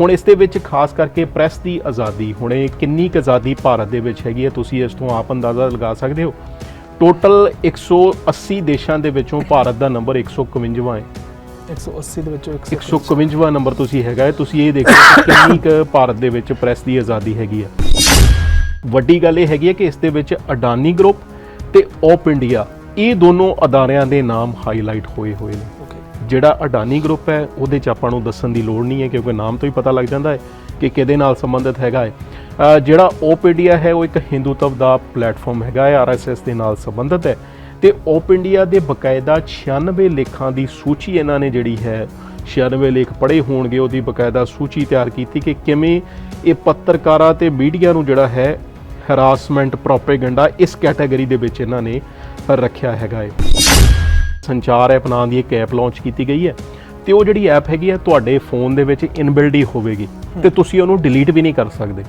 ਹੁਣ ਇਸ ਦੇ ਵਿੱਚ ਖਾਸ ਕਰਕੇ ਪ੍ਰੈਸ ਦੀ ਆਜ਼ਾਦੀ ਹੁਣੇ ਕਿੰਨੀ ਕੁ ਆਜ਼ਾਦੀ ਭਾਰਤ ਦੇ ਵਿੱਚ ਹੈਗੀ ਹੈ ਤੁਸੀਂ ਇਸ ਤੋਂ ਆਪ ਅੰਦਾਜ਼ਾ ਲਗਾ ਸਕਦੇ ਹੋ? ਟੋਟਲ 180 ਦੇਸ਼ਾਂ ਦੇ ਵਿੱਚੋਂ ਭਾਰਤ ਦਾ ਨੰਬਰ 151ਵਾਂ ਹੈ। 180 ਦੇ ਵਿੱਚੋਂ 151ਵਾਂ ਨੰਬਰ ਤੁਸੀਂ ਹੈਗਾ ਹੈ। ਤੁਸੀਂ ਇਹ ਦੇਖੋ ਕਿ ਕਿੰਨੀ ਕੁ ਭਾਰਤ ਦੇ ਵਿੱਚ ਪ੍ਰੈਸ ਦੀ ਆਜ਼ਾਦੀ ਹੈਗੀ ਹੈ। ਵੱਡੀ ਗੱਲ ਇਹ ਹੈਗੀ ਹੈ ਕਿ ਇਸ ਦੇ ਵਿੱਚ ਅਡਾਨੀ ਗਰੁੱਪ ਤੇ ਓਪ ਇੰਡੀਆ ਇਹ ਦੋਨੋਂ ਅਦਾਰਿਆਂ ਦੇ ਨਾਮ ਹਾਈਲਾਈਟ ਹੋਏ ਹੋਏ ਨੇ। ਜਿਹੜਾ ਅਡਾਨੀ ਗਰੁੱਪ ਹੈ, ਉਹਦੇ ਚ ਆਪਾਂ ਨੂੰ ਦੱਸਣ ਦੀ ਲੋੜ ਨਹੀਂ ਹੈ, ਕਿਉਂਕਿ ਨਾਮ ਤੋਂ ਹੀ ਪਤਾ ਲੱਗ ਜਾਂਦਾ ਹੈ ਕਿ ਕਿਹਦੇ ਨਾਲ ਸੰਬੰਧਿਤ ਹੈਗਾ ਹੈ। ਜਿਹੜਾ ਓਪ ਇੰਡੀਆ ਹੈ, ਉਹ ਇੱਕ ਹਿੰਦੂਤਵ ਦਾ ਪਲੇਟਫਾਰਮ ਹੈਗਾ ਹੈ ਆਰਐਸਐਸ ਦੇ ਨਾਲ ਸੰਬੰਧਿਤ ਹੈ। ਤੇ ਓਪ ਇੰਡੀਆ ਦੇ ਬਕਾਇਦਾ 96 ਲੇਖਾਂ ਦੀ ਸੂਚੀ ਇਹਨਾਂ ਨੇ ਜਿਹੜੀ ਹੈ 96 ਲੇਖ ਪੜ੍ਹੇ ਹੋਣਗੇ, ਉਹਦੀ ਬਕਾਇਦਾ ਸੂਚੀ ਤਿਆਰ ਕੀਤੀ ਕਿ ਕਿਵੇਂ ਇਹ ਪੱਤਰਕਾਰਾਂ ਤੇ ਮੀਡੀਆ ਨੂੰ ਜਿਹੜਾ ਹੈ ਹਰਾਸਮੈਂਟ ਪ੍ਰੋਪੇਗੈਂਡਾ ਇਸ ਕੈਟਾਗਰੀ ਦੇ ਵਿੱਚ ਇਹਨਾਂ ਨੇ ਰੱਖਿਆ ਹੈਗਾ ਹੈ। ਸੰਚਾਰ ਐਪ ਨਾਂ ਦੀ ਇੱਕ ਐਪ ਲਾਂਚ ਕੀਤੀ ਗਈ ਹੈ ਤੇ ਉਹ ਜਿਹੜੀ ਐਪ ਹੈਗੀ ਹੈ ਤੁਹਾਡੇ ਫੋਨ ਦੇ ਵਿੱਚ ਇਨਬਿਲਡ ਹੀ ਹੋਵੇਗੀ ਤੇ ਤੁਸੀਂ ਉਹਨੂੰ ਡਿਲੀਟ ਵੀ ਨਹੀਂ ਕਰ ਸਕਦੇ।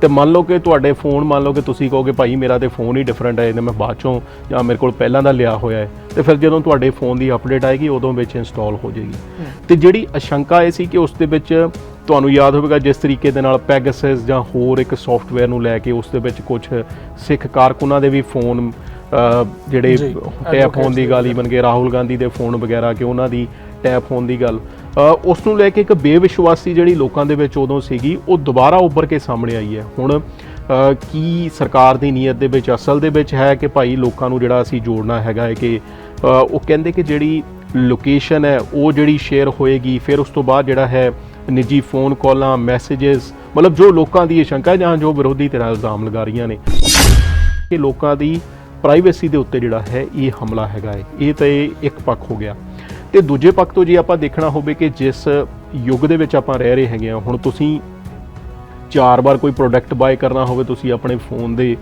ਤੇ ਮੰਨ ਲਓ ਕਿ ਤੁਹਾਡੇ ਫੋਨ ਮੰਨ ਲਓ ਕਿ ਤੁਸੀਂ ਕਹੋਗੇ ਭਾਈ ਮੇਰਾ ਤੇ ਫੋਨ ਹੀ ਡਿਫਰੈਂਟ ਹੈ ਇਹਨੇ ਮੈਂ ਬਾਅਦ ਚੋਂ ਜਾਂ ਮੇਰੇ ਕੋਲ ਪਹਿਲਾਂ ਦਾ ਲਿਆ ਹੋਇਆ ਹੈ ਤੇ ਫਿਰ ਜਦੋਂ ਤੁਹਾਡੇ ਫੋਨ ਦੀ ਅਪਡੇਟ ਆਏਗੀ ਉਦੋਂ ਵਿੱਚ ਇੰਸਟਾਲ ਹੋ ਜਾਏਗੀ। ਤੇ ਜਿਹੜੀ ਅਸ਼ੰਕਾ ਇਹ ਸੀ ਕਿ ਉਸ ਦੇ ਵਿੱਚ ਤੁਹਾਨੂੰ ਯਾਦ ਹੋਵੇਗਾ ਜਿਸ ਤਰੀਕੇ ਦੇ ਨਾਲ ਪੈਗਾਸਸ ਜਾਂ ਹੋਰ ਇੱਕ ਸੌਫਟਵੇਅਰ ਨੂੰ ਲੈ ਕੇ ਉਸ ਦੇ ਵਿੱਚ ਕੁਝ ਸਿੱਖ ਕਾਰਕੁਨਾਂ ਦੇ ਵੀ ਫੋਨ ਜਿਹੜੇ ਟੈਪ ਹੋਣ ਦੀ ਗੱਲ ਈਵਨ ਕਿ ਰਾਹੁਲ ਗਾਂਧੀ ਦੇ ਫੋਨ ਵਗੈਰਾ ਕਿ ਉਹਨਾਂ ਦੀ ਟੈਪ ਹੋਣ ਦੀ ਗੱਲ। ਉਸ ਨੂੰ ਲੈ ਕੇ ਇੱਕ ਬੇਵਿਸ਼ਵਾਸੀ ਜਿਹੜੀ ਲੋਕਾਂ ਦੇ ਵਿੱਚ ਉਦੋਂ ਸੀਗੀ ਉਹ ਦੁਬਾਰਾ ਉੱਭਰ ਕੇ ਸਾਹਮਣੇ ਆਈ ਹੈ। ਹੁਣ ਕੀ ਸਰਕਾਰ ਦੀ ਨੀਅਤ ਦੇ ਵਿੱਚ ਅਸਲ ਦੇ ਵਿੱਚ ਹੈ ਕਿ ਭਾਈ ਲੋਕਾਂ ਨੂੰ ਜਿਹੜਾ ਅਸੀਂ ਜੋੜਨਾ ਹੈਗਾ ਹੈ ਕਿ ਉਹ ਕਹਿੰਦੇ ਕਿ ਜਿਹੜੀ ਲੋਕੇਸ਼ਨ ਹੈ ਉਹ ਜਿਹੜੀ ਸ਼ੇਅਰ ਹੋਏਗੀ ਫਿਰ ਉਸ ਤੋਂ ਬਾਅਦ ਜਿਹੜਾ ਹੈ ਨਿੱਜੀ ਫੋਨ ਕਾਲਾਂ ਮੈਸੇजेस ਮਤਲਬ ਜੋ ਲੋਕਾਂ ਦੀ ਇਹ ਸ਼ੰਕਾ ਹੈ ਜਾਂ ਜੋ ਵਿਰੋਧੀ ਧਿਰਾਂ ਇਲਜ਼ਾਮ ਲਗਾ ਰਹੀਆਂ ਨੇ ਕਿ ਲੋਕਾਂ ਦੀ ਪ੍ਰਾਈਵੇਸੀ ਦੇ ਉੱਤੇ ਜਿਹੜਾ ਹੈ, ਇਹ ਹਮਲਾ ਹੈਗਾ ਹੈ। ਇਹ ਤਾਂ ਇਹ ਇੱਕ ਪੱਖ ਹੋ ਗਿਆ। ਤੇ ਦੂਜੇ ਪੱਖ ਤੋਂ ਜੇ ਆਪਾਂ ਦੇਖਣਾ ਹੋਵੇ ਕਿ ਜਿਸ ਯੁੱਗ ਦੇ ਵਿੱਚ ਆਪਾਂ ਰਹਿ ਰਹੇ ਹੈਗੇ ਆ ਹੁਣ ਤੁਸੀਂ ਚਾਰ ਵਾਰ ਕੋਈ ਪ੍ਰੋਡਕਟ ਬਾਏ ਕਰਨਾ ਹੋਵੇ, ਤੁਸੀਂ ਆਪਣੇ ਫੋਨ ਦੇ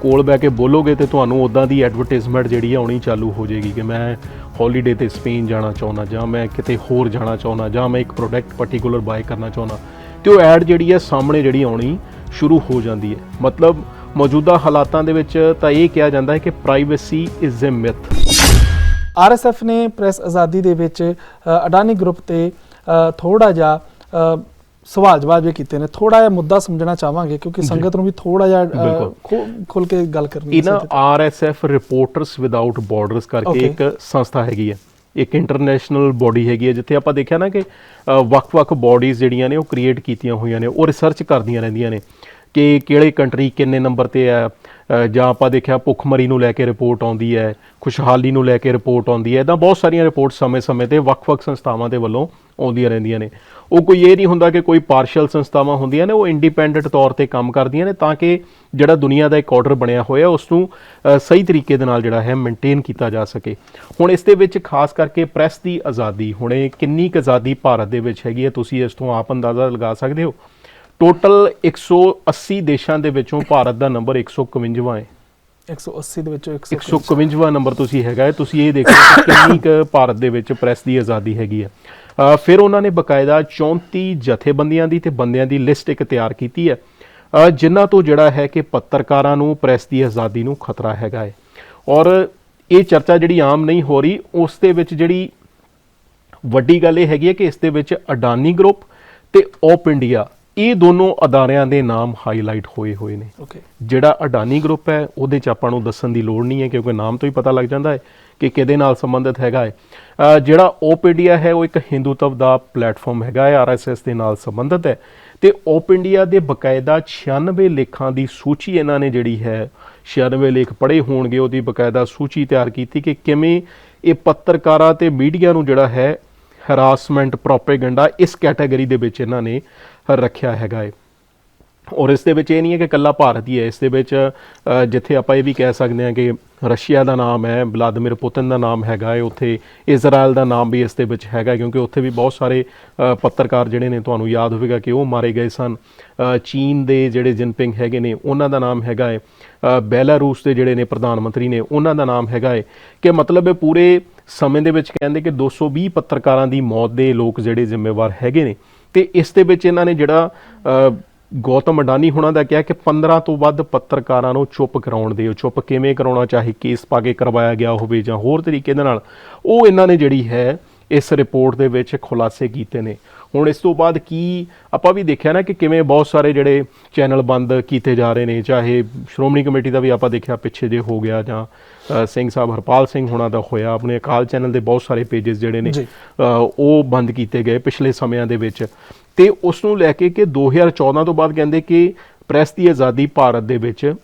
ਕੋਲ ਬਹਿ ਕੇ ਬੋਲੋਗੇ ਤੇ ਤੁਹਾਨੂੰ ਉਦਾਂ ਦੀ ਐਡਵਰਟਾਈਜ਼ਮੈਂਟ ਜਿਹੜੀ ਆਉਣੀ ਚਾਲੂ ਹੋ ਜਾਏਗੀ ਕਿ ਮੈਂ ਹੌਲੀਡੇ ਤੇ ਸਪੇਨ ਜਾਣਾ ਚਾਹੁੰਦਾ ਜਾਂ ਮੈਂ ਕਿਤੇ ਹੋਰ ਜਾਣਾ ਚਾਹੁੰਦਾ ਜਾਂ ਮੈਂ ਇੱਕ ਪ੍ਰੋਡਕਟ ਪਾਰਟਿਕੂਲਰ ਬਾਏ ਕਰਨਾ ਚਾਹੁੰਦਾ। ਤੇ ਉਹ ਐਡ ਜਿਹੜੀ ਹੈ ਸਾਹਮਣੇ ਜਿਹੜੀ ਆਉਣੀ ਸ਼ੁਰੂ ਹੋ ਜਾਂਦੀ ਹੈ। ਮਤਲਬ ਮੌਜੂਦਾ ਹਾਲਾਤਾਂ ਦੇ ਵਿੱਚ ਤਾਂ ਇਹ ਕਿਹਾ ਜਾਂਦਾ ਹੈ ਕਿ privacy is a myth RSF ਨੇ ਪ੍ਰੈਸ ਆਜ਼ਾਦੀ ਦੇ ਵਿੱਚ ਅਡਾਨੀ ਗਰੁੱਪ ਤੇ ਥੋੜਾ ਜਿਹਾ ਸਵਾਲ ਜਵਾਬ ਵੀ ਕੀਤੇ ਨੇ। ਥੋੜਾ ਜਿਹਾ ਮੁੱਦਾ ਸਮਝਣਾ ਚਾਹਾਂਗੇ ਕਿਉਂਕਿ ਸੰਗਤ ਨੂੰ ਵੀ ਥੋੜਾ ਜਿਹਾ। ਖੁੱਲ ਕੇ ਗੱਲ ਕਰਨੀ ਹੈ ਆਰਐਸਐਫ ਰਿਪੋਰਟਰਸ ਵਿਦਆਊਟ ਬਾਰਡਰਸ ਕਰਕੇ. ਇੱਕ ਸੰਸਥਾ ਹੈਗੀ ਹੈ। ਇੱਕ ਇੰਟਰਨੈਸ਼ਨਲ ਬਾਡੀ ਹੈਗੀ ਹੈ ਜਿੱਥੇ ਆਪਾਂ ਦੇਖਿਆ ਨਾ ਕਿ ਵੱਖ-ਵੱਖ ਬਾਡੀਜ਼ ਜਿਹੜੀਆਂ ਨੇ ਉਹ ਕ੍ਰੀਏਟ ਕੀਤੀਆਂ ਹੋਈਆਂ ਨੇ ਉਹ ਰਿਸਰਚ ਕਰਦੀਆਂ ਰਹਿੰਦੀਆਂ ਨੇ। ਕਿ ਕਿਹੜੇ ਕੰਟਰੀ ਕਿੰਨੇ ਨੰਬਰ ਤੇ ਹੈ? ਜਾਂ ਆਪਾਂ ਦੇਖਿਆ ਭੁੱਖਮਰੀ ਨੂੰ ਲੈ ਕੇ ਰਿਪੋਰਟ ਆਉਂਦੀ ਹੈ, ਖੁਸ਼ਹਾਲੀ ਨੂੰ ਲੈ ਕੇ ਰਿਪੋਰਟ ਆਉਂਦੀ ਹੈ ਇਦਾਂ ਬਹੁਤ ਸਾਰੀਆਂ ਰਿਪੋਰਟ ਸਮੇਂ-ਸਮੇਂ ਤੇ ਵੱਖ-ਵੱਖ ਸੰਸਥਾਵਾਂ ਦੇ ਵੱਲੋਂ ਆਉਂਦੀਆਂ ਰਹਿੰਦੀਆਂ ਨੇ। ਉਹ ਕੋਈ ਇਹ ਨਹੀਂ ਹੁੰਦਾ ਕਿ ਕੋਈ ਪਾਰਸ਼ਲ ਸੰਸਥਾਵਾਂ ਹੁੰਦੀਆਂ ਨੇ, ਉਹ ਇੰਡੀਪੈਂਡੈਂਟ ਤੌਰ ਤੇ ਕੰਮ ਕਰਦੀਆਂ ਨੇ ਤਾਂ ਕਿ ਜਿਹੜਾ ਦੁਨੀਆ ਦਾ ਇੱਕ ਆਰਡਰ ਬਣਿਆ ਹੋਇਆ, ਉਸ ਨੂੰ ਸਹੀ ਤਰੀਕੇ ਦੇ ਨਾਲ ਜਿਹੜਾ ਹੈ ਮੇਨਟੇਨ ਕੀਤਾ ਜਾ ਸਕੇ। ਹੁਣ ਇਸ ਦੇ ਵਿੱਚ ਖਾਸ ਕਰਕੇ ਪ੍ਰੈਸ ਦੀ ਆਜ਼ਾਦੀ, ਹੁਣੇ ਕਿੰਨੀ ਕੁ ਆਜ਼ਾਦੀ ਭਾਰਤ ਦੇ ਵਿੱਚ ਹੈਗੀ ਹੈ, ਤੁਸੀਂ ਇਸ ਤੋਂ ਆਪ ਅੰਦਾਜ਼ਾ ਲਗਾ ਸਕਦੇ ਹੋ? ਟੋਟਲ 180 ਦੇਸ਼ਾਂ ਦੇ ਵਿੱਚੋਂ ਭਾਰਤ ਦਾ ਨੰਬਰ 151ਵਾਂ ਹੈ। 180 ਦੇ ਵਿੱਚੋਂ 151ਵਾਂ ਨੰਬਰ ਤੁਸੀਂ ਹੈਗਾ ਹੈ। ਤੁਸੀਂ ਇਹ ਦੇਖੋ ਕਿ ਕਿੰਨੀ ਕੁ ਭਾਰਤ ਦੇ ਵਿੱਚ ਪ੍ਰੈਸ ਦੀ ਆਜ਼ਾਦੀ ਹੈਗੀ ਹੈ। ਫਿਰ ਉਹਨਾਂ ਨੇ ਬਕਾਇਦਾ 34 ਜਥੇਬੰਦੀਆਂ ਦੀ ਤੇ ਬੰਦਿਆਂ ਦੀ ਲਿਸਟ ਇੱਕ ਤਿਆਰ ਕੀਤੀ ਹੈ। ਜਿਨ੍ਹਾਂ ਤੋਂ ਜਿਹੜਾ ਹੈ ਕਿ ਪੱਤਰਕਾਰਾਂ ਨੂੰ ਪ੍ਰੈਸ ਦੀ ਆਜ਼ਾਦੀ ਨੂੰ ਖਤਰਾ ਹੈਗਾ ਹੈ। ਔਰ ਇਹ ਚਰਚਾ ਜਿਹੜੀ ਆਮ ਨਹੀਂ ਹੋ ਰਹੀ ਉਸ ਦੇ ਵਿੱਚ ਜਿਹੜੀ ਵੱਡੀ ਗੱਲ ਇਹ ਹੈਗੀ ਹੈ ਕਿ ਇਸ ਦੇ ਵਿੱਚ ਅਡਾਨੀ ਗਰੁੱਪ ਤੇ ਓਪ ਇੰਡੀਆ ਇਹ ਦੋਨੋਂ ਅਦਾਰਿਆਂ ਦੇ ਨਾਮ ਹਾਈਲਾਈਟ ਹੋਏ ਹੋਏ ਨੇ। ਓਕੇ ਜਿਹੜਾ ਅਡਾਨੀ ਗਰੁੱਪ ਹੈ ਉਹਦੇ ਚ ਆਪਾਂ ਨੂੰ ਦੱਸਣ ਦੀ ਲੋੜ ਨਹੀਂ ਹੈ ਕਿਉਂਕਿ ਨਾਮ ਤੋਂ ਹੀ ਪਤਾ ਲੱਗ ਜਾਂਦਾ ਹੈ ਕਿ ਕਿਹਦੇ ਨਾਲ ਸੰਬੰਧਿਤ ਹੈਗਾ ਹੈ। ਜਿਹੜਾ ਓਪ ਇੰਡੀਆ ਹੈ ਉਹ ਇੱਕ ਹਿੰਦੂਤਵ ਦਾ ਪਲੇਟਫਾਰਮ ਹੈਗਾ ਹੈ ਆਰਐਸਐਸ ਦੇ ਨਾਲ ਸੰਬੰਧਿਤ ਹੈ। ਤੇ ਓਪ ਇੰਡੀਆ ਦੇ ਬਕਾਇਦਾ 96 ਲੇਖਾਂ ਦੀ ਸੂਚੀ ਇਹਨਾਂ ਨੇ ਜਿਹੜੀ ਹੈ 96 ਲੇਖ ਪੜ੍ਹੇ ਹੋਣਗੇ ਉਹਦੀ ਬਕਾਇਦਾ ਸੂਚੀ ਤਿਆਰ ਕੀਤੀ ਕਿ ਕਿਵੇਂ ਇਹ ਪੱਤਰਕਾਰਾਂ ਤੇ ਮੀਡੀਆ ਨੂੰ ਜਿਹੜਾ ਹੈ ਹਰਾਸਮੈਂਟ ਪ੍ਰੋਪੇਗੈਂਡਾ ਇਸ ਕੈਟਾਗਰੀ ਦੇ ਵਿੱਚ ਇਹਨਾਂ ਨੇ ਰੱਖਿਆ ਹੈਗਾ ਹੈ ਔਰ ਇਸ ਦੇ ਵਿੱਚ ਇਹ ਨਹੀਂ ਹੈ ਕਿ ਕੱਲਾ ਭਾਰਤ ਹੀ ਹੈ। ਇਸ ਦੇ ਵਿੱਚ ਜਿੱਥੇ ਆਪਾਂ ਇਹ ਵੀ ਕਹਿ ਸਕਦੇ ਹਾਂ ਕਿ ਰਸ਼ੀਆ ਦਾ ਨਾਮ ਹੈ, ਵਲਾਦੀਮਿਰ ਪੁਤਿਨ ਦਾ ਨਾਮ ਹੈਗਾ ਹੈ ਉੱਥੇ ਇਜ਼ਰਾਈਲ ਦਾ ਨਾਮ ਵੀ ਇਸ ਦੇ ਵਿੱਚ ਹੈਗਾ ਕਿਉਂਕਿ ਉੱਥੇ ਵੀ ਬਹੁਤ ਸਾਰੇ ਪੱਤਰਕਾਰ ਜਿਹੜੇ ਨੇ ਤੁਹਾਨੂੰ ਯਾਦ ਹੋਵੇਗਾ ਕਿ ਉਹ ਮਾਰੇ ਗਏ ਸਨ। ਚੀਨ ਦੇ ਜਿਹੜੇ ਜਿਨਪਿੰਗ ਹੈਗੇ ਨੇ, ਉਹਨਾਂ ਦਾ ਨਾਮ ਹੈਗਾ ਹੈ ਬੈਲਾਰੂਸ ਦੇ ਜਿਹੜੇ ਨੇ ਪ੍ਰਧਾਨ ਮੰਤਰੀ ਨੇ, ਉਹਨਾਂ ਦਾ ਨਾਮ ਹੈਗਾ ਹੈ ਕਿ ਮਤਲਬ ਇਹ ਪੂਰੇ ਸਮੇਂ ਦੇ ਵਿੱਚ ਕਹਿੰਦੇ ਕਿ 220 ਪੱਤਰਕਾਰਾਂ ਦੀ ਮੌਤ ਦੇ ਲੋਕ ਜਿਹੜੇ ਜ਼ਿੰਮੇਵਾਰ ਹੈਗੇ ਨੇ। ਤੇ ਇਸ ਦੇ ਵਿੱਚ ਇਹਨਾਂ ਨੇ ਜਿਹੜਾ ਗੌਤਮ ਅਡਾਨੀ ਹੁਣਾਂ ਦਾ ਕਿਹਾ ਕਿ 15 ਤੋਂ ਵੱਧ ਪੱਤਰਕਾਰਾਂ ਨੂੰ ਚੁੱਪ ਕਰਾਉਣ ਦੇ ਚੁੱਪ ਕਿਵੇਂ ਕਰਾਉਣਾ, ਚਾਹੇ ਕੇਸ ਪਾ ਕੇ ਕਰਵਾਇਆ ਗਿਆ ਹੋਵੇ ਜਾਂ ਹੋਰ ਤਰੀਕੇ ਦੇ ਨਾਲ। ਉਹ ਇਹਨਾਂ ਨੇ ਜਿਹੜੀ ਹੈ, ਇਸ ਰਿਪੋਰਟ ਦੇ ਵਿੱਚ ਖੁਲਾਸੇ ਕੀਤੇ ਨੇ। ਹੁਣ ਇਸ ਤੋਂ ਬਾਅਦ ਕੀ ਆਪਾਂ ਵੀ ਦੇਖਿਆ ਨਾ ਕਿ ਕਿਵੇਂ ਬਹੁਤ ਸਾਰੇ ਜਿਹੜੇ ਚੈਨਲ ਬੰਦ ਕੀਤੇ ਜਾ ਰਹੇ ਨੇ ਚਾਹੇ ਸ਼੍ਰੋਮਣੀ ਕਮੇਟੀ ਦਾ ਵੀ ਆਪਾਂ ਦੇਖਿਆ ਪਿੱਛੇ ਜੇ ਹੋ ਗਿਆ ਜਾਂ ਸਿੰਘ ਸਾਹਿਬ ਹਰਪਾਲ ਸਿੰਘ ਹੋਣਾ ਦਾ ਹੋਇਆ ਆਪਣੇ ਅਕਾਲ ਚੈਨਲ ਦੇ ਬਹੁਤ ਸਾਰੇ ਪੇजेस ਜਿਹੜੇ ਨੇ ਉਹ ਬੰਦ ਕੀਤੇ ਗਏ ਪਿਛਲੇ ਸਮਿਆਂ ਦੇ ਵਿੱਚ। ਤੇ ਉਸ ਨੂੰ ਲੈ ਕੇ ਕਿ 2014 ਤੋਂ ਬਾਅਦ ਕਹਿੰਦੇ ਕਿ ਪ੍ਰੈਸ ਦੀ ਆਜ਼ਾਦੀ ਭਾਰਤ ਦੇ ਵਿੱਚ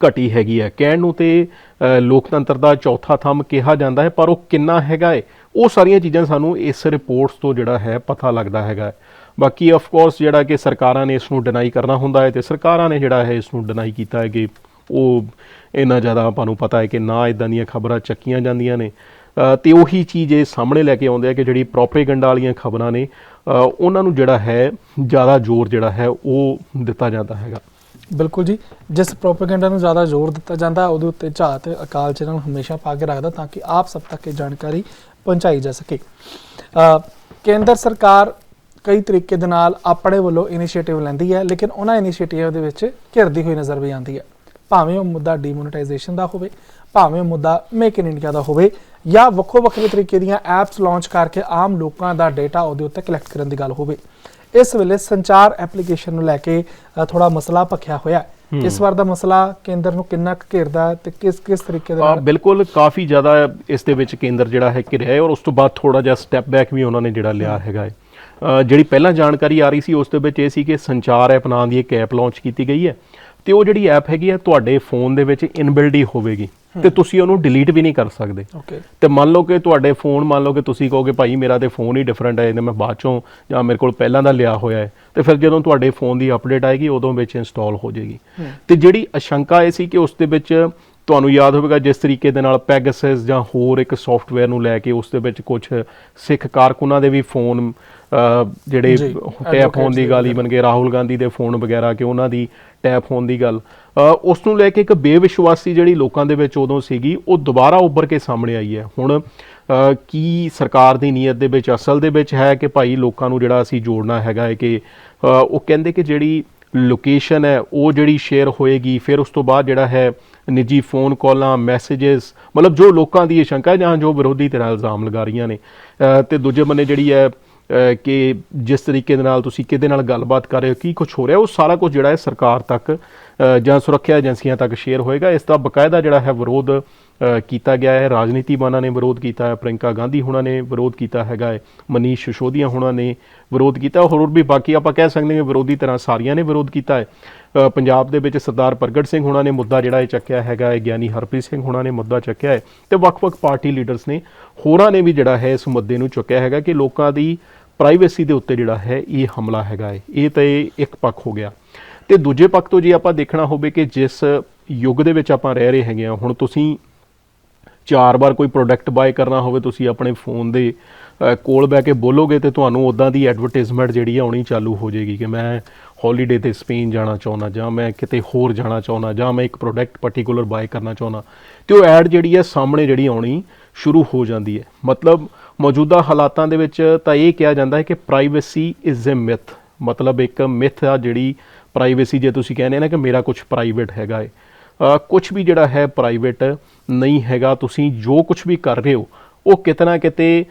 ਘਟੀ ਹੈਗੀ ਹੈ। ਕਹਿਣ ਨੂੰ ਤੇ ਲੋਕਤੰਤਰ ਦਾ ਚੌਥਾ ਥੰਮ ਕਿਹਾ ਜਾਂਦਾ ਹੈ ਪਰ ਉਹ ਕਿੰਨਾ ਹੈਗਾ ਹੈ ਉਹ ਸਾਰੀਆਂ ਚੀਜ਼ਾਂ ਸਾਨੂੰ ਇਸ ਰਿਪੋਰਟਸ ਤੋਂ ਜਿਹੜਾ ਹੈ ਪਤਾ ਲੱਗਦਾ ਹੈਗਾ ਬਾਕੀ ਆਫ ਕੋਰਸ ਜਿਹੜਾ ਕਿ ਸਰਕਾਰਾਂ ਨੇ ਇਸ ਨੂੰ ਡਿਨਾਈ ਕਰਨਾ ਹੁੰਦਾ ਹੈ ਤੇ ਸਰਕਾਰਾਂ ਨੇ ਜਿਹੜਾ ਹੈ ਇਸ ਨੂੰ ਡਿਨਾਈ ਕੀਤਾ ਹੈ ਕਿ ਉਹ ਇੰਨਾ ਜ਼ਿਆਦਾ ਆਪਾਂ ਨੂੰ ਪਤਾ ਹੈ ਕਿ ਨਾ ਇਦਾਂ ਦੀਆਂ ਖਬਰਾਂ ਚੱਕੀਆਂ ਜਾਂਦੀਆਂ ਨੇ। ਅ, ਤੇ ਉਹੀ ਚੀਜ਼ ਇਹ ਸਾਹਮਣੇ ਲੈ ਕੇ ਆਉਂਦੇ ਆ ਕਿ ਜਿਹੜੀ ਪ੍ਰੋਪੇਗੈਂਡਾ ਵਾਲੀਆਂ ਖਬਰਾਂ ਨੇ ਉਹਨਾਂ ਨੂੰ ਜਿਹੜਾ ਹੈ ਜ਼ਿਆਦਾ ਜ਼ੋਰ ਜਿਹੜਾ ਹੈ ਉਹ ਦਿੱਤਾ ਜਾਂਦਾ ਹੈਗਾ। ਬਿਲਕੁਲ ਜੀ। ਜਿਸ ਪ੍ਰੋਪੇਗੈਂਡਾ ਨੂੰ ਜ਼ਿਆਦਾ ਜ਼ੋਰ ਦਿੱਤਾ ਜਾਂਦਾ, ਉਹਦੇ ਉੱਤੇ ਝਾਤ ਤੇ ਅਕਾਲ ਚੈਨਲ ਹਮੇਸ਼ਾ ਪਾ ਕੇ ਰੱਖਦਾ ਤਾਂ ਕਿ ਆਪ ਸਭ ਤੱਕ ਇਹ ਜਾਣਕਾਰੀ ਪਹੁੰਚਾਈ ਜਾ ਸਕੇ। ਕੇਂਦਰ ਸਰਕਾਰ ਕਈ ਤਰੀਕੇ ਦੇ ਨਾਲ ਆਪਣੇ ਵੱਲੋਂ ਇਨੀਸ਼ੀਏਟਿਵ ਲੈਂਦੀ ਹੈ, ਲੇਕਿਨ ਉਹਨਾਂ ਇਨੀਸ਼ੀਏਟਿਵ ਦੇ ਵਿੱਚ ਘਿਰਦੀ ਹੋਈ ਨਜ਼ਰ ਵੀ ਆਉਂਦੀ ਹੈ। ਭਾਵੇਂ ਉਹ ਮੁੱਦਾ ਡੀਮੋਨੇਟਾਈਜੇਸ਼ਨ ਦਾ ਹੋਵੇ, ਭਾਵੇਂ ਉਹ ਮੁੱਦਾ ਮੇਕ ਇਨ ਇੰਡੀਆ ਦਾ ਹੋਵੇ, ਜਾਂ ਵੱਖੋ ਵੱਖਰੇ ਤਰੀਕੇ ਦੀਆਂ ਐਪਸ ਲਾਂਚ ਕਰਕੇ ਆਮ ਲੋਕਾਂ ਦਾ ਡਾਟਾ ਉਹਦੇ ਉੱਤੇ ਕਲੈਕਟ ਕਰਨ ਦੀ ਗੱਲ ਹੋਵੇ। ਇਸ ਵੇਲੇ ਸੰਚਾਰ ਐਪਲੀਕੇਸ਼ਨ ਨੂੰ ਲੈ ਕੇ ਥੋੜਾ ਮਸਲਾ ਭਖਿਆ ਹੋਇਆ ਇਸ ਵਾਰ ਦਾ ਮਸਲਾ ਕੇਂਦਰ ਨੂੰ ਕਿੰਨਾ ਕੁ ਘੇਰਦਾ ਤੇ ਕਿਸ ਕਿਸ ਤਰੀਕੇ ਦੇ ਨਾਲ? ਬਿਲਕੁਲ ਕਾਫੀ ਜ਼ਿਆਦਾ ਇਸ ਦੇ ਵਿੱਚ ਕੇਂਦਰ ਜਿਹੜਾ ਹੈ ਘਿਰਿਆ ਹੈ ਔਰ ਉਸ ਤੋਂ ਬਾਅਦ ਥੋੜਾ ਜਿਹਾ ਸਟੈਪ ਬੈਕ ਵੀ ਉਹਨਾਂ ਨੇ ਜਿਹੜਾ ਲਿਆ ਹੈਗਾ ਹੈ। ਜਿਹੜੀ ਪਹਿਲਾਂ ਜਾਣਕਾਰੀ ਆ ਰਹੀ ਸੀ ਉਸ ਦੇ ਵਿੱਚ ਇਹ ਸੀ ਕਿ ਸੰਚਾਰ ਐਪ ਨਾਂ ਦੀ ਇੱਕ ਐਪ ਲਾਂਚ ਕੀਤੀ ਗਈ ਹੈ। ਤੇ ਉਹ ਜਿਹੜੀ ਐਪ ਹੈਗੀ ਹੈ ਤੁਹਾਡੇ ਫੋਨ ਦੇ ਵਿੱਚ ਇਨਬਿਲਡ ਹੀ ਹੋਵੇਗੀ ਤੇ ਤੁਸੀਂ ਉਹਨੂੰ ਡਿਲੀਟ ਵੀ ਨਹੀਂ ਕਰ ਸਕਦੇ। ਓਕੇ ਤੇ ਮੰਨ ਲਓ ਕਿ ਤੁਹਾਡੇ ਫੋਨ ਮੰਨ ਲਓ ਕਿ ਤੁਸੀਂ ਕਹੋਗੇ ਭਾਈ ਮੇਰਾ ਤੇ ਫੋਨ ਹੀ ਡਿਫਰੈਂਟ ਹੈ ਇਹਨੇ ਮੈਂ ਬਾਅਦ ਚੋਂ ਜਾਂ ਮੇਰੇ ਕੋਲ ਪਹਿਲਾਂ ਦਾ ਲਿਆ ਹੋਇਆ ਹੈ। ਤੇ ਫਿਰ ਜਦੋਂ ਤੁਹਾਡੇ ਫੋਨ ਦੀ ਅਪਡੇਟ ਆਏਗੀ ਉਦੋਂ ਵਿੱਚ ਇੰਸਟਾਲ ਹੋ ਜਾਏਗੀ। ਤੇ ਜਿਹੜੀ ਅਸ਼ੰਕਾ ਇਹ ਸੀ ਕਿ ਉਸ ਦੇ ਵਿੱਚ ਤੁਹਾਨੂੰ ਯਾਦ ਹੋਵੇਗਾ ਜਿਸ ਤਰੀਕੇ ਦੇ ਨਾਲ ਪੈਗਾਸਸ ਜਾਂ ਹੋਰ ਇੱਕ ਸੌਫਟਵੇਅਰ ਨੂੰ ਲੈ ਕੇ ਉਸ ਦੇ ਵਿੱਚ ਕੁਝ ਸਿੱਖ ਕਾਰਕੁਨਾਂ ਦੇ ਵੀ ਫੋਨ ਜਿਹੜੇ ਟੈਪ ਹੋਣ ਦੀ ਗੱਲ ਈਵਨ ਕਿ ਰਾਹੁਲ ਗਾਂਧੀ ਦੇ ਫੋਨ ਵਗੈਰਾ ਕਿ ਉਹਨਾਂ ਦੀ ਟੈਪ ਹੋਣ ਦੀ ਗੱਲ। ਉਸ ਨੂੰ ਲੈ ਕੇ ਇੱਕ ਬੇਵਿਸ਼ਵਾਸੀ ਜਿਹੜੀ ਲੋਕਾਂ ਦੇ ਵਿੱਚ ਉਦੋਂ ਸੀਗੀ ਉਹ ਦੁਬਾਰਾ ਉੱਭਰ ਕੇ ਸਾਹਮਣੇ ਆਈ ਹੈ। ਹੁਣ ਕੀ ਸਰਕਾਰ ਦੀ ਨੀਅਤ ਦੇ ਵਿੱਚ ਅਸਲ ਦੇ ਵਿੱਚ ਹੈ ਕਿ ਭਾਈ ਲੋਕਾਂ ਨੂੰ ਜਿਹੜਾ ਅਸੀਂ ਜੋੜਨਾ ਹੈਗਾ ਹੈ ਕਿ ਉਹ ਕਹਿੰਦੇ ਕਿ ਜਿਹੜੀ ਲੋਕੇਸ਼ਨ ਹੈ ਉਹ ਜਿਹੜੀ ਸ਼ੇਅਰ ਹੋਏਗੀ ਫਿਰ ਉਸ ਤੋਂ ਬਾਅਦ ਜਿਹੜਾ ਹੈ ਨਿੱਜੀ ਫੋਨ ਕਾਲਾਂ ਮੈਸੇजेस ਮਤਲਬ ਜੋ ਲੋਕਾਂ ਦੀ ਇਹ ਸ਼ੰਕਾ ਹੈ ਜਾਂ ਜੋ ਵਿਰੋਧੀ ਧਿਰਾਂ ਇਲਜ਼ਾਮ ਲਗਾ ਰਹੀਆਂ ਨੇ। ਤੇ ਦੂਜੇ ਬੰਨੇ ਜਿਹੜੀ ਹੈ ਕਿ ਜਿਸ ਤਰੀਕੇ ਦੇ ਨਾਲ ਤੁਸੀਂ ਕਿਹਦੇ ਨਾਲ ਗੱਲਬਾਤ ਕਰ ਰਹੇ ਹੋ, ਕੀ ਕੁਝ ਹੋ ਰਿਹਾ, ਉਹ ਸਾਰਾ ਕੁਝ ਜਿਹੜਾ ਹੈ ਸਰਕਾਰ ਤੱਕ ਜਾਂ ਸੁਰੱਖਿਆ ਏਜੰਸੀਆਂ ਤੱਕ ਸ਼ੇਅਰ ਹੋਏਗਾ। ਇਸ ਦਾ ਬਕਾਇਦਾ ਜਿਹੜਾ ਹੈ ਵਿਰੋਧ ਕੀਤਾ ਗਿਆ ਹੈ। ਰਾਜਨੀਤੀਮਾਨਾਂ ਨੇ ਵਿਰੋਧ ਕੀਤਾ ਹੈ। ਪ੍ਰਿੰਕਾ ਗਾਂਧੀ ਹੁਣਾਂ ਨੇ ਵਿਰੋਧ ਕੀਤਾ ਹੈਗਾ ਹੈ। ਮਨੀਸ਼ ਸਿਸੋਦੀਆ ਹੁਣਾਂ ਨੇ ਵਿਰੋਧ ਕੀਤਾ ਹੋਰ ਵੀ ਬਾਕੀ ਆਪਾਂ ਕਹਿ ਸਕਦੇ ਹਾਂ ਵਿਰੋਧੀ ਤਰ੍ਹਾਂ ਸਾਰੀਆਂ ਨੇ ਵਿਰੋਧ ਕੀਤਾ ਹੈ। ਪੰਜਾਬ ਦੇ ਵਿੱਚ ਸਰਦਾਰ ਪ੍ਰਗਟ ਸਿੰਘ ਹੁਣਾਂ ਨੇ ਮੁੱਦਾ ਜਿਹੜਾ ਇਹ ਚੱਕਿਆ ਹੈਗਾ ਹੈ। ਗਿਆਨੀ ਹਰਪ੍ਰੀਤ ਸਿੰਘ ਹੁਣਾਂ ਨੇ ਮੁੱਦਾ ਚੱਕਿਆ ਹੈ। ਤੇ ਵੱਖ-ਵੱਖ ਪਾਰਟੀ ਲੀਡਰਸ ਨੇ ਹੋਰਾਂ ਨੇ ਵੀ ਜਿਹੜਾ ਹੈ ਇਸ ਮੁੱਦੇ ਨੂੰ ਚੁੱਕਿਆ ਹੈਗਾ ਕਿ ਲੋਕਾਂ ਦੀ ਪ੍ਰਾਈਵੇਸੀ ਦੇ ਉੱਤੇ ਜਿਹੜਾ ਹੈ ਇਹ ਹਮਲਾ ਹੈਗਾ ਹੈ। ਇਹ ਤਾਂ ਇਹ ਇੱਕ ਪੱਖ ਹੋ ਗਿਆ। ਤੇ ਦੂਜੇ ਪੱਖ ਤੋਂ ਜੇ ਆਪਾਂ ਦੇਖਣਾ ਹੋਵੇ ਕਿ ਜਿਸ ਯੁੱਗ ਦੇ ਵਿੱਚ ਆਪਾਂ ਰਹਿ ਰਹੇ ਹੈਗੇ ਆ ਹੁਣ ਤੁਸੀਂ ਚਾਰ ਵਾਰ ਕੋਈ ਪ੍ਰੋਡਕਟ ਬਾਏ ਕਰਨਾ ਹੋਵੇ, ਤੁਸੀਂ ਆਪਣੇ ਫੋਨ ਦੇ ਕੋਲ ਬਹਿ ਕੇ ਬੋਲੋਗੇ ਤੇ ਤੁਹਾਨੂੰ ਉਦਾਂ ਦੀ ਐਡਵਰਟਾਈਜ਼ਮੈਂਟ ਜਿਹੜੀ ਆਉਣੀ ਚਾਲੂ ਹੋ ਜਾਏਗੀ ਕਿ ਮੈਂ ਹੌਲੀਡੇ ਤੇ ਸਪੇਨ ਜਾਣਾ ਚਾਹੁੰਦਾ ਜਾਂ ਮੈਂ ਕਿਤੇ ਹੋਰ ਜਾਣਾ ਚਾਹੁੰਦਾ ਜਾਂ ਮੈਂ ਇੱਕ ਪ੍ਰੋਡਕਟ ਪਾਰਟਿਕੂਲਰ ਬਾਏ ਕਰਨਾ ਚਾਹੁੰਦਾ, ਤੇ ਉਹ ਐਡ ਜਿਹੜੀ ਹੈ ਸਾਹਮਣੇ ਜਿਹੜੀ ਆਉਣੀ ਸ਼ੁਰੂ ਹੋ ਜਾਂਦੀ ਹੈ। ਮਤਲਬ ਮੌਜੂਦਾ ਹਾਲਾਤਾਂ ਦੇ ਵਿੱਚ ਤਾਂ ਇਹ ਕਿਹਾ ਜਾਂਦਾ ਹੈ ਕਿ ਪ੍ਰਾਈਵੇਸੀ ਇਜ਼ ਅ ਮਿਥ ਮਤਲਬ ਇੱਕ ਮਿਥ ਆ ਜਿਹੜੀ ਪ੍ਰਾਈਵੇਸੀ ਜੇ ਤੁਸੀਂ ਕਹਿੰਦੇ ਨਾ ਕਿ ਮੇਰਾ ਕੁਝ ਪ੍ਰਾਈਵੇਟ ਹੈਗਾ ਹੈ ਕੁਝ ਵੀ ਜਿਹੜਾ ਹੈ ਪ੍ਰਾਈਵੇਟ ਨਹੀਂ ਹੈਗਾ, ਤੁਸੀਂ ਜੋ ਕੁਝ ਵੀ ਕਰ ਰਹੇ ਹੋ, ਉਹ ਕਿਤਨਾ ਕਿਤੇ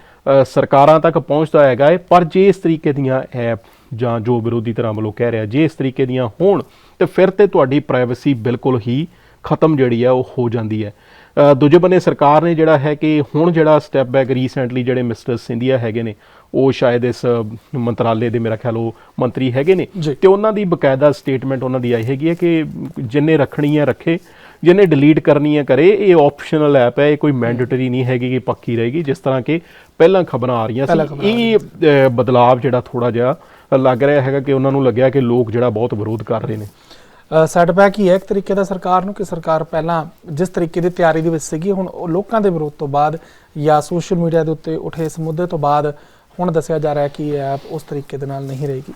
ਸਰਕਾਰਾਂ ਤੱਕ ਪਹੁੰਚਦਾ ਹੈਗਾ ਹੈ ਪਰ ਜੇ ਇਸ ਤਰੀਕੇ ਦੀਆਂ ਐਪ ਜਾਂ ਜੋ ਵਿਰੋਧੀ ਧਿਰਾਂ ਵੱਲੋਂ ਕਹਿ ਰਿਹਾ, ਜੇ ਇਸ ਤਰੀਕੇ ਦੀਆਂ ਹੋਣ, ਤੇ ਫਿਰ ਤੇ ਤੁਹਾਡੀ ਪ੍ਰਾਈਵੇਸੀ ਬਿਲਕੁਲ ਹੀ ਖਤਮ ਜਿਹੜੀ ਹੈ ਉਹ ਹੋ ਜਾਂਦੀ ਹੈ। ਦੂਜੇ ਬੰਨੇ ਸਰਕਾਰ ਨੇ ਜਿਹੜਾ ਹੈ ਕਿ ਹੁਣ ਜਿਹੜਾ ਸਟੈਪ ਬੈਕ ਰੀਸੈਂਟਲੀ ਜਿਹੜੇ ਮਿਸਟਰ ਸਿੰਧੀਆ ਹੈਗੇ ਨੇ ਉਹ ਸ਼ਾਇਦ ਇਸ ਮੰਤਰਾਲੇ ਦੇ ਮੇਰਾ ਖਿਆਲ ਉਹ ਮੰਤਰੀ ਹੈਗੇ ਨੇ। ਤੇ ਉਹਨਾਂ ਦੀ ਬਕਾਇਦਾ ਸਟੇਟਮੈਂਟ ਉਹਨਾਂ ਦੀ ਆਈ ਹੈਗੀ ਹੈ ਕਿ ਜਿੰਨੇ ਰੱਖਣੀ ਹੈ ਰੱਖੇ ਜਿਹਨੇ ਡਿਲੀਟ ਕਰਨੀ ਹੈ ਕਰੇ ਇਹ ਆਪਸ਼ਨਲ ਐਪ ਹੈ ਇਹ ਕੋਈ ਮੈਂਡੇਟਰੀ ਨਹੀਂ ਹੈਗੀ ਕਿ ਪੱਕੀ ਰਹੇਗੀ ਜਿਸ ਤਰ੍ਹਾਂ ਕਿ ਪਹਿਲਾਂ ਖਬਰਾਂ ਆ ਰਹੀਆਂ ਸੀ। ਇਹ ਅ, ਬਦਲਾਵ ਜਿਹੜਾ ਥੋੜਾ ਜਿਹਾ ਲੱਗ ਰਿਹਾ ਹੈਗਾ ਕਿ ਉਹਨਾਂ ਨੂੰ ਲੱਗਿਆ ਕਿ ਲੋਕ ਜਿਹੜਾ ਬਹੁਤ ਵਿਰੋਧ ਕਰ ਰਹੇ ਨੇ। ਸੈਟਬੈਕ ਹੀ ਹੈ ਇੱਕ ਤਰੀਕੇ ਦਾ ਸਰਕਾਰ ਨੂੰ ਕਿ ਸਰਕਾਰ ਪਹਿਲਾਂ ਜਿਸ ਤਰੀਕੇ ਦੀ ਤਿਆਰੀ ਦੇ ਵਿੱਚ ਸੀਗੀ, ਹੁਣ ਉਹ ਲੋਕਾਂ ਦੇ ਵਿਰੋਧ ਤੋਂ ਬਾਅਦ ਜਾਂ ਸੋਸ਼ਲ ਮੀਡੀਆ ਦੇ ਉੱਤੇ ਉਠੇ ਇਸ ਮੁੱਦੇ ਤੋਂ ਬਾਅਦ ਹੁਣ ਦੱਸਿਆ ਜਾ ਰਿਹਾ ਕਿ ਇਹ ਐਪ ਉਸ ਤਰੀਕੇ ਦੇ ਨਾਲ ਨਹੀਂ ਰਹੇਗੀ।